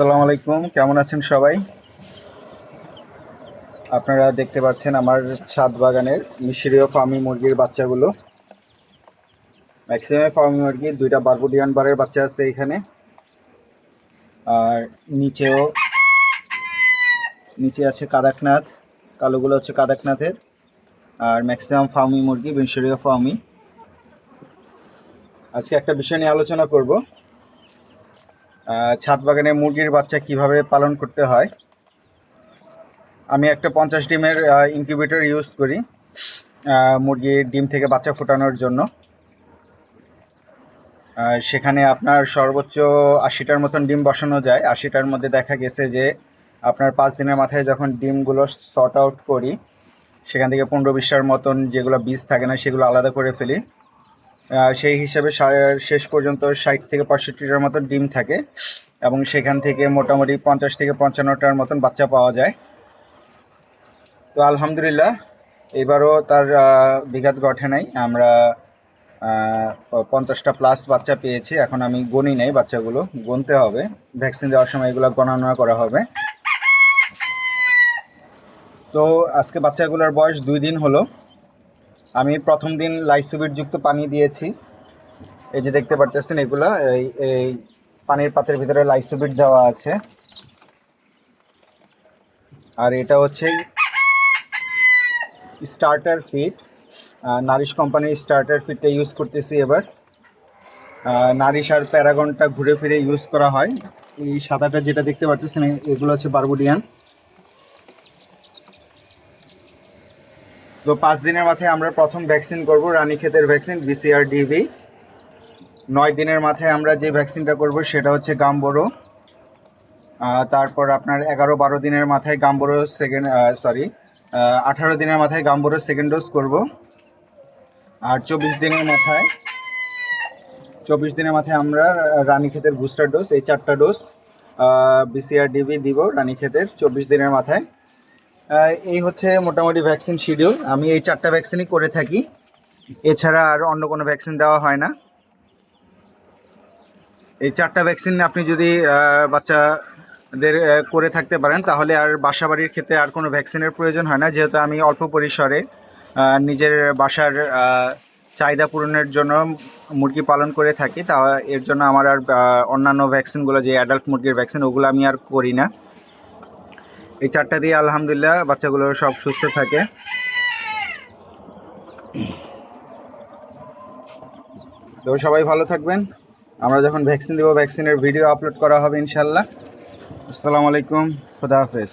আসসালামু আলাইকুম, কেমন আছেন সবাই? আপনারা দেখতে পাচ্ছেন আমার ছাদ বাগানের মিশরীয় ফার্মি মুরগির বাচ্চাগুলো। ম্যাক্সিমাম ফার্মি মুরগি, দুইটা বারবুডিয়ান বারের বাচ্চা আছে এখানে। আর নিচেও, নিচে আছে কাদাকনাথ, কালোগুলো হচ্ছে কাদাকনাথের। আর ম্যাক্সিমাম ফার্মি মুরগি মিশরীয় ফার্মি। আজকে একটা বিষয় নিয়ে আলোচনা করব। ছাদ বাগানে মুরগির বাচ্চা কীভাবে পালন করতে হয়? আমি একটা পঞ্চাশ ডিমের ইনকিউবেটর ইউজ করি মুরগির ডিম থেকে বাচ্চা ফোটানোর জন্য। সেখানে আপনার সর্বোচ্চ আশিটার মতন ডিম বসানো যায়। আশিটার মধ্যে দেখা গেছে যে, আপনার পাঁচ দিনের মাথায় যখন ডিমগুলো সর্ট আউট করি, সেখান থেকে পনেরো বিশটার মতন যেগুলো বীজ থাকে না, সেগুলো আলাদা করে ফেলি। সেই হিসাবে শেষ পর্যন্ত ষাট থেকে পঁয়ষট্টিটার মতন ডিম থাকে এবং সেখান থেকে মোটামুটি পঞ্চাশ থেকে পঞ্চান্নটার মতন বাচ্চা পাওয়া যায়। তো আলহামদুলিল্লাহ, এবারও তার বিঘাত ঘটে নাই। আমরা পঞ্চাশটা প্লাস বাচ্চা পেয়েছি। এখন আমি গণি নেই বাচ্চাগুলো, গুনতে হবে। ভ্যাকসিন দেওয়ার সময় এগুলো গণনা করা হবে। তো আজকে বাচ্চাগুলোর বয়স দুই দিন হলো। আমি প্রথম দিন লাইসোবিট যুক্ত পানি দিয়েছি। এই যে দেখতে পারতেছেন এগুলো, এই এই পানির পাত্রের ভিতরে লাইসোবিট দেওয়া আছে। আর এটা হচ্ছে starter feed. Nourish company starter ফিটটা use করতেছি এবার। নারিশ আর প্যারাগনটা ঘুরে ফিরে ইউজ করা হয়। এই সাদাটা যেটা দেখতে পাচ্ছেন এগুলো হচ্ছে বারবুডিয়ান। তো পাঁচ দিনের মাথায় আমরা প্রথম ভ্যাকসিন করব রানীক্ষেতের ভ্যাকসিন বিসিআর ডিভি নয় দিনের মাথায় আমরা যে ভ্যাকসিনটা করব সেটা হচ্ছে গাম্বোরো। তারপর আপনার এগারো বারো দিনের মাথায় গাম্বোরো সেকেন্ড সরি আঠারো দিনের মাথায় গাম্বোরো সেকেন্ড ডোজ করব। আর চব্বিশ দিনের মাথায়, চব্বিশ দিনের মাথায় আমরা রানীক্ষেতের বুস্টার ডোজ এই চারটা ডোজ বিসিআর ডিবি দিব রানীক্ষেতের চব্বিশ দিনের মাথায়। এই হচ্ছে মোটামুটি ভ্যাকসিন শিডিউল আমি এই চারটা ভ্যাকসিনই করে থাকি। এছাড়া আর অন্য কোনো ভ্যাকসিন দেওয়া হয় না। এই চারটা ভ্যাকসিন আপনি যদি বাচ্চাদের করে থাকতে পারেন, তাহলে আর বাসা বাড়ির ক্ষেত্রে আর কোনো ভ্যাকসিনের প্রয়োজন হয় না। যেহেতু আমি অল্প পরিসরে নিজের বাসার চাহিদা পূরণের জন্য মুরগি পালন করে থাকি। তা, এর জন্য আমার আর অন্যান্য ভ্যাকসিনগুলো যে অ্যাডাল্ট মুরগির ভ্যাকসিন ওগুলো আমি আর করি না। এই চারটা দিয়ে আলহামদুলিল্লাহ বাচ্চাগুলো সব সুস্থ থাকে। তো সবাই ভালো থাকবেন। আমরা যখন ভ্যাকসিন দেবো ভ্যাকসিনের ভিডিও আপলোড করা হবে ইনশাল্লাহ আসসালামু আলাইকুম, খুদা হাফেজ।